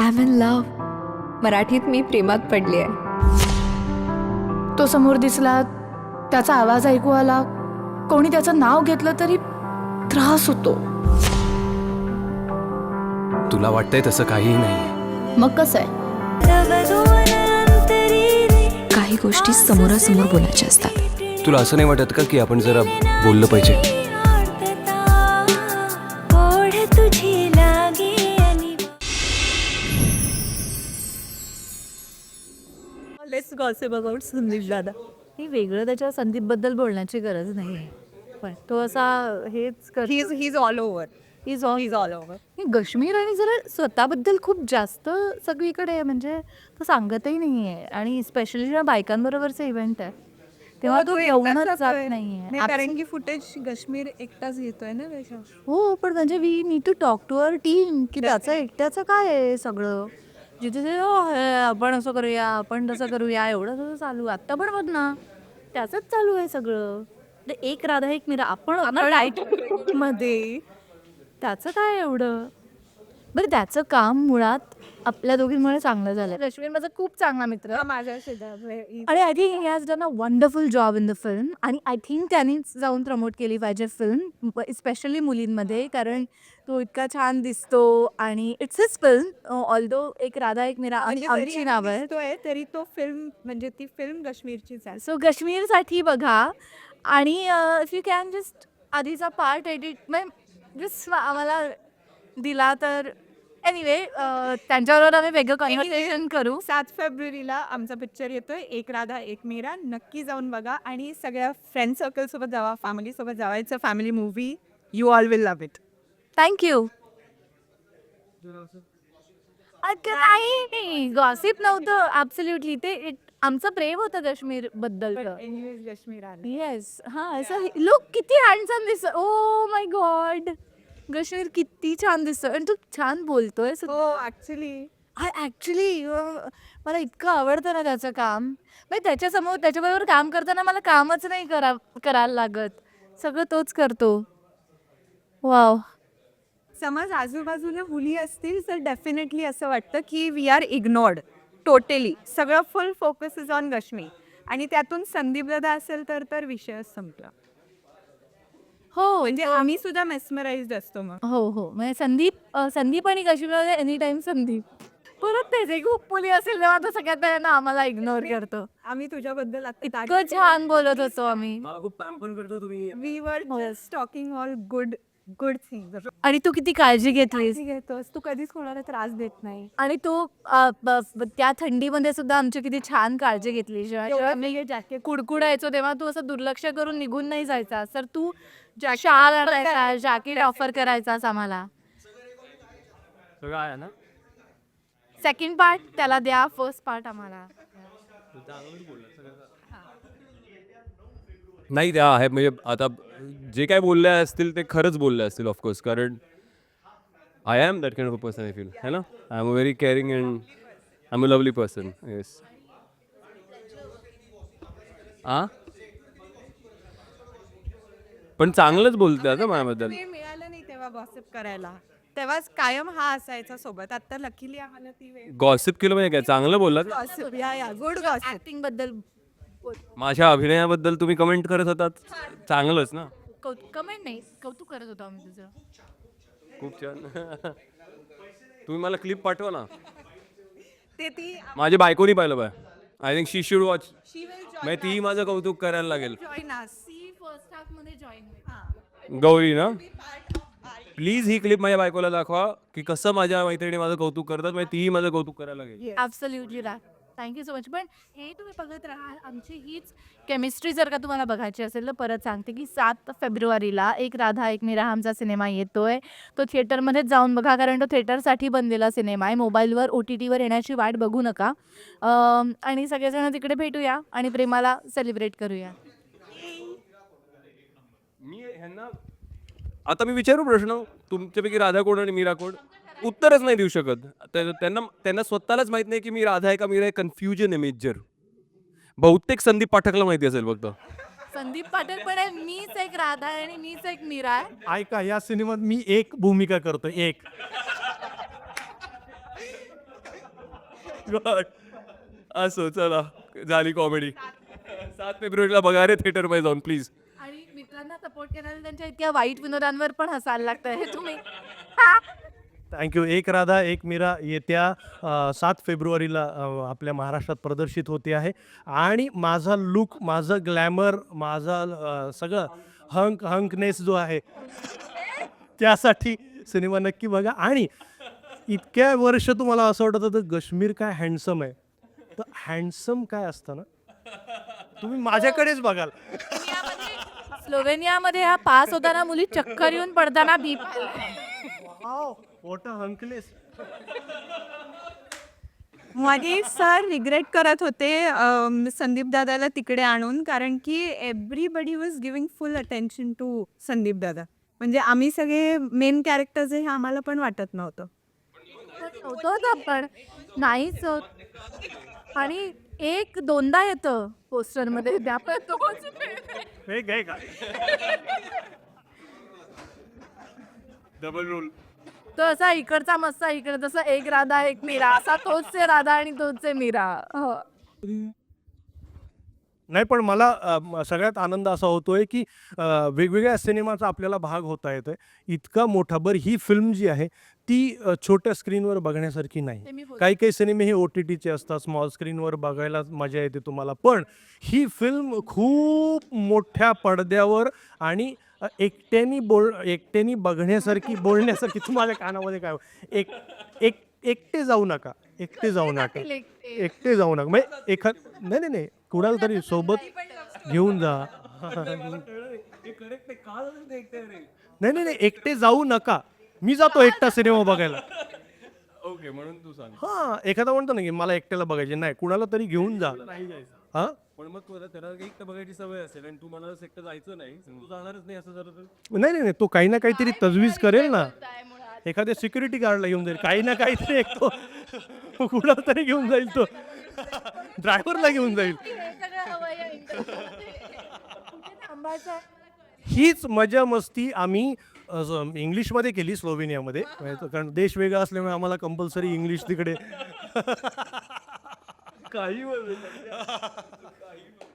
I am in love मराठीत मी प्रेमात पडली आहे. तो समोर दिसला त्याचा आवाज ऐकू आला. कोणी त्याचं नाव घेतलं तरी त्रास होतो. तुला वाटतंय तसं काहीही नाही मग कसं आहे? काही गोष्टी समोरासमोर बोलायच्या असतात. तुला असं नाही वाटत का की आपण जरा बोललं पाहिजे? गॉसिप अबाउट संदीप दादा हे वेगळं त्याच्या संदीपबद्दल बोलण्याची गरज नाही. पण तो असा हेच कर he is he is all over is all he is all over हे कश्मीर आणि जरा स्वतःबद्दल खूप जास्त सगळीकडे म्हणजे तो सांगतही नाही आहे आणि स्पेशली जेव्हा बायकांबरोबरचं इव्हेंट आहे तेव्हा तो येऊनच जात नाही कारण की फुटेज काश्मीर एकटाच घेतोय ना त्याच्या हो पण म्हणजे we need to talk to our team की त्याचं एकट्याचं काय आहे सगळं? जिथे ते "ओ, हे, आपण असं करूया आपण तसं करूया एवढं सगळं चालू. आत्ता पण बघ ना त्याचंच चालू आहे सगळं. म्हणजे एक राधा एक मीरा आपण मध्ये त्याचं काय एवढं? बरं त्याचं काम मुळात आपल्या दोघींमुळे चांगलं झालं रश्मीर माझा खूप चांगला मित्र. आहे. माझ्या शेजारी आणि I think he has done a wonderful job in the film आणि आय थिंक त्यांनीच जाऊन प्रमोट केली पाहिजे फिल्म स्पेशली मुलींमध्ये कारण तो इतका छान दिसतो आणि इट्स हिज फिल्म ऑल्दो एक राधा एक मीरा म्हणजे आमची नावं दिसतोय, तरी तो फिल्म म्हणजे ती फिल्म काश्मीरचीच आहे. सो काश्मीरसाठी बघा. आणि इफ यू कॅन जस्ट आधीचा पार्ट एडिट जस्ट आम्हाला दिला तर एनिवे त्यांच्याबरोबर आम्ही वेगळं कन्व्हर्सेशन करू. सात फेब्रुवारीला आमचा पिक्चर येतोय. एक राधा एक मीरा. नक्की जाऊन बघा. आणि सगळ्या फ्रेंड सर्कल सोबत जावा फॅमिली सोबत जावा it's a family movie you all will love it thank you नाही. गॉसिप नव्हतं. ॲब्सल्युटली ते it- आमचं प्रेम होतं काश्मीरबद्दल. येस हा असं लोक किती हँडसम दिसत. ओ माय गॉड काश्मीर किती छान दिसतो आणि तू छान बोलतोय हो ऍक्च्युली ॲक्च्युली मला इतकं आवडतं ना त्याचं काम. म्हणजे त्याच्यासमोर त्याच्याबरोबर काम करताना मला कामच नाही करा करायला लागत. सगळं तोच करतो. वाव समज आजूबाजूला मुली असतील तर डेफिनेटली असं वाटतं की वी आर इग्नोर्ड टोटली सगळं full focus is on Kashmir आणि त्यातून संदीप दादा असेल तर तर विषयच संपला. हो म्हणजे आम्ही सुद्धा मेस्मराइज असतो मग. हो हो. म्हणजे संदीप अ, संदीप आणि काश्मीरमध्ये एनी टाइम संदीप. परत तेच आहे, खूप मुली असेल तेव्हा तो सगळ्यात पहिल्यांदा आम्हाला इग्नोर करतो. आम्ही तुझ्याबद्दल इतकं छान बोलत होतो आम्ही. मला खूप पॅम्पन करतो तुम्ही. We were talking all good good thing आणि तू किती काळजी घेतलीस? घेतोस. तू कधीच कोणाला त्रास देत नाही. आणि तू अ, ब- ब- त्या थंडीमध्ये सुद्धा आमची किती छान काळजी घेतली जेव्हा जेव्हा मी जॅकेट कुडकुडायचो तेव्हा तू असं दुर्लक्ष करून निघून नाही जायचा. तर तू शाल आणायचा जॅकेट ऑफर करायचास आम्हाला. सगळं आहे ना? सेकंड पार्ट त्याला द्या. फर्स्ट पार्ट आम्हाला. नाही त्या आहे म्हणजे आता जे काय बोलले असतील ते खरंच बोलले असतील ऑफकोर्स कारण I am that kind of a person I feel है ना? I am a very caring and I am a lovely person yes आ पण चांगलंच बोलते ना माझ्याबद्दल. वेळ मिळालं नाही तेव्हा गॉसिप करायला. तेव्हाच कायम हा असायचा सोबत. आता लकीली आम्हाला ती वेळ. गॉसिप केलं म्हणजे काय? चांगलं बोललात? गॉसिप या या. गुड गॉसिप ऍक्टिंगबद्दल माझ्या अभिनयाबद्दल तुम्ही कमेंट करत होतात. चांगलंच ना? कमेंट नाही. कौतुक करत होतो आम्ही तुझं. खूप छान. तुम्ही मला क्लिप पाठवा ना. ते ती माझी बायकोनी पाहिलं by I think she should watch she will म्हणजे ती माझं कौतुक करायला लागेल. जॉईन अस फर्स्ट हाफमध्ये जॉईन गौरी ना? प्लीज ही क्लिप माझ्या बायकोला दाखवा की कसं माझ्या मैत्रिणी माझं कौतुक करतात म्हणजे तीही माझं कौतुक करायला लागेल. ॲब्सल्युटली राह थँक्यू सो मच पण हे तुम्ही बघत राहा आमची हीच केमिस्ट्री जर का तुम्हाला बघायची असेल तर परत सांगते की सात फेब्रुवारीला एक राधा एक मीरा आमचा सिनेमा येतोय. तो थिएटरमध्येच जाऊन बघा कारण तो थिएटरसाठी बनलेला सिनेमा आहे. मोबाईलवर ओ टी टीवर येण्याची वाट बघू नका. आणि सगळेजण तिकडे भेटूया आणि प्रेमाला सेलिब्रेट करूया. ह्यांना आता मी विचारू प्रश्न तुमच्यापैकी राधा कोण आणि मीरा कोण? उत्तरच नाही देऊ शकत. त्या- त्यांना त्यांना स्वतःलाच माहीत नाही की मी राधा आहे का मीरा आहे. कन्फ्युजन आहे मेजर बहुतेक संदीप पाठकला माहिती असेल फक्त. संदीप पाटील पण आहे. मीच एक राधा आहे आणि मीच एक मीरा आहे. ऐका या सिनेमात मी एक भूमिका करतो. एक. असो चला. झाली कॉमेडी सात फेब्रुवारीला बघा रे थिएटरमध्ये जाऊन प्लीज आणि मित्रांना सपोर्ट करायला त्यांच्या इतक्या वाईट विनोदांवर पण हसायला लागतं हे तुम्ही. थँक्यू एक राधा एक मीरा येत्या सात फेब्रुवारीला आपल्या महाराष्ट्रात प्रदर्शित होते आहे. आणि माझा लुक माझं ग्लॅमर माझा सगळं हंक हंकनेस जो आहे त्यासाठी सिनेमा नक्की बघा. आणि इतक्या वर्ष तुम्हाला असं वाटत होतं कश्मीर काय हँडसम आहे. तर हँडसम काय असतं ना? तुम्ही माझ्याकडेच बघाल. स्लोवेनियामध्ये हा पास होताना मुली चक्कर येऊन पडताना बी मोठं हंकनेस माझे सर रिग्रेट करत होते संदीप दादाला तिकडे आणून कारण की everybody was giving full attention to Sandeep दादा. म्हणजे आम्ही सगळे मेन कॅरेक्टर्स हे आम्हाला पण वाटत नव्हतं. आपण नाहीच होत. आणि एक दोनदा येतं पोस्टरमध्ये. का? डबल रोल तो असा इकडचा मस्त इकडे तसं एक राधा एक मीरा. असा तोच आहे राधा आणि तोच आहे मीरा. हो. नाही पण मला सगळ्यात आनंद असा होतोय की वेगवेगळ्या सिनेमाचा आपल्याला भाग होता येतोय. इतका मोठा बरं ही फिल्म जी आहे ती छोट्या स्क्रीनवर बघण्यासारखी नाही. काही काही सिनेमे हे ओ टी टीचे असतात स्मॉल स्क्रीनवर बघायला मजा येते तुम्हाला. पण ही फिल्म खूप मोठ्या पडद्यावर आणि एकट्यानी बोल एकट्यानी बघण्यासारखी बोलण्यासारखी तुम्हाला कानामध्ये काय एक एक एकटे जाऊ नका. एकटे जाऊ नका. एकटे जाऊ नका. म्हणजे एखाद नाही नाही नाही. कुणाला तरी सोबत घेऊन जा. नाही नाही नाही एकटे जाऊ नका. मी जातो एकटा सिनेमा बघायला. ओके म्हणून तू सांग. हा एखादा म्हणतो ना की मला एकट्याला बघायचे नाही कुणाला तरी घेऊन जा. हा? पण मग तुला त्याला एकटं बघायची सवय असेल आणि तू मला एकटं जायचं नाही तू जाणारच नाही असं जर नाही नाही नाही तो काही ना काहीतरी तजवीज करेल ना. एखाद्या सिक्युरिटी गार्डला घेऊन जाईल. काही ना काहीतरी एक तो कुणाला तरी घेऊन जाईल तो. ड्रायव्हरला घेऊन जाईल. हीच मजा मस्ती आम्ही इंग्लिशमध्ये केली स्लोवेनियामध्ये म्हणजे तो- कारण देश वेगळा असल्यामुळे आम्हाला कंपल्सरी इंग्लिश तिकडे. काही